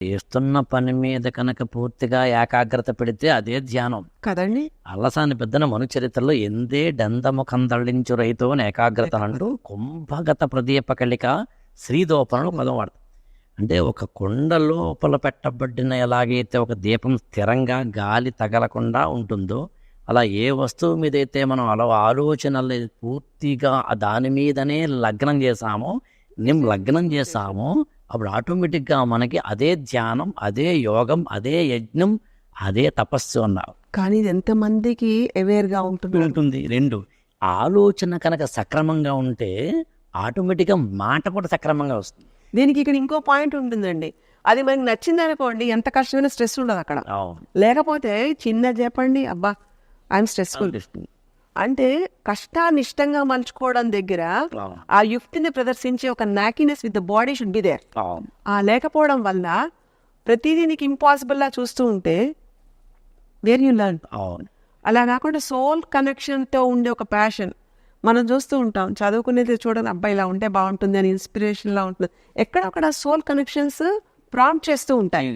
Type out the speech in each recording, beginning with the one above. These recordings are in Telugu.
చేస్తున్న పని మీద కనుక పూర్తిగా ఏకాగ్రత పెడితే అదే ధ్యానం. కదండి? అల్లసాని పెద్దన మను చరిత్రలో ఎందే డందముఖం దళించు రైతు అని ఏకాగ్రత అంటూ కుంభగత ప్రదీప కలిక శ్రీదోపనలు పదం వాడతాం. అంటే ఒక కుండ లోపల పెట్టబడిన ఎలాగైతే ఒక దీపం స్థిరంగా గాలి తగలకుండా ఉంటుందో అలా ఏ వస్తువు మీద అయితే మనం అలా ఆలోచనలు పూర్తిగా దాని మీదనే లగ్నం చేసామో నేను లగ్నం చేసామో అప్పుడు ఆటోమేటిక్గా మనకి అదే ధ్యానం అదే యోగం అదే యజ్ఞం అదే తపస్సు అన్నారు. కానీ ఇది ఎంతమందికి aware గా ఉంటుంది. ఉంటుంది. రెండు ఆలోచన కనుక సక్రమంగా ఉంటే ఆటోమేటిక్గా మాట కూడా సక్రమంగా వస్తుంది. దీనికి ఇక్కడ ఇంకో పాయింట్ ఉంటుందండి. అది మనకి నచ్చింది అనుకోండి ఎంత కష్టమైన స్ట్రెస్ ఉండదు అక్కడ. లేకపోతే చిన్న చెప్పండి అబ్బా ఐఎమ్ స్ట్రెస్ఫుల్. అంటే కష్టాన్ని ఇష్టంగా మలుచుకోవడం దగ్గర. ఆ యుక్తిని ప్రదర్శించే ఒక knackiness with the body should be there. ఆ లేకపోవడం వల్ల ప్రతిదీ నీకు ఇంపాసిబుల్ లా చూస్తూ ఉంటే వేర్ యూ లర్న్? అలా కాకుండా సోల్ కనెక్షన్తో ఉండే ఒక ప్యాషన్ మనం చూస్తూ ఉంటాం. చదువుకునేది చూడండి అబ్బాయి ఇలా ఉంటే బాగుంటుంది అని ఇన్స్పిరేషన్ లా ఉంటుంది. ఎక్కడొక్కడ సోల్ కనెక్షన్స్ ప్రాంప్ట్ చేస్తూ ఉంటాయి.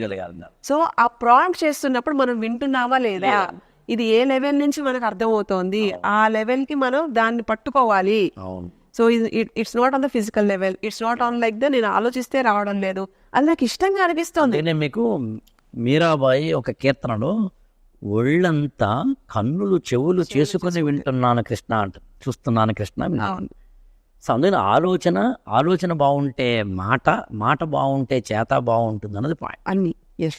సో ఆ ప్రాంప్ట్ చేస్తున్నప్పుడు మనం వింటున్నామా లేదా? ఇది ఏ లెవెల్ నుంచి మనకు అర్థమవుతోంది? ఆ లెవెల్కి మనం దాన్ని పట్టుకోవాలి. అవును. So it's not on the physical level it's not on like the నేను ఆలోచిస్తే రావడం లేదు. అది నాకు ఇష్టంగా అనిపిస్తోంది. నేను మీకు మీరాబాయి ఒక కీర్తనలో ఒళ్ళంతా కన్నులు చెవులు చేసుకుని వింటున్నాను కృష్ణ అంట. చూస్తున్నాను కృష్ణ సో అందుకని ఆలోచన ఆలోచన బాగుంటే మాట మాట బాగుంటే చేత బాగుంటుంది అన్నది పాయింట్ అన్ని. ఎస్